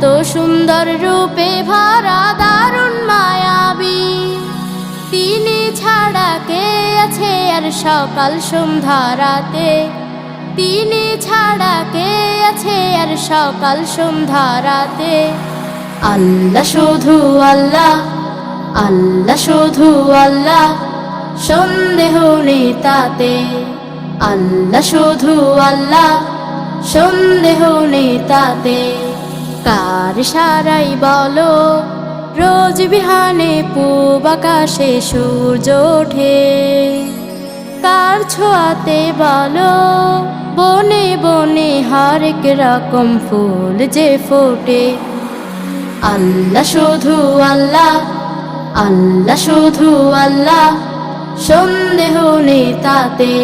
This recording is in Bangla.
এত সুন্দর রূপে ভরা দারুণ মায়াবী। তিনি ছাড়া কে আছে আর সকাল সন্ধ্যা রাতে? তিনি ছাড়া কে আছে আর সকাল সন্ধ্যা রাতে? আল্লাহ শুধু আল্লাহ আল্লাহ শুধু আল্লাহ, সন্দেহ নেই তাতে। আল্লাহ শুধু আল্লাহ, সন্দেহ নেই তাতে। কার সারাই বলো, রোজ বিহানে পূব আকাশে সূর্য ওঠে। কার ছোঁয়াতে বলো, বনে বনে হরেক রকম ফুল যে ফোটে। আল্লাহ শুধু আল্লাহ আল্লাহ শুধু আল্লাহ, সন্দেহ নেই তাতে।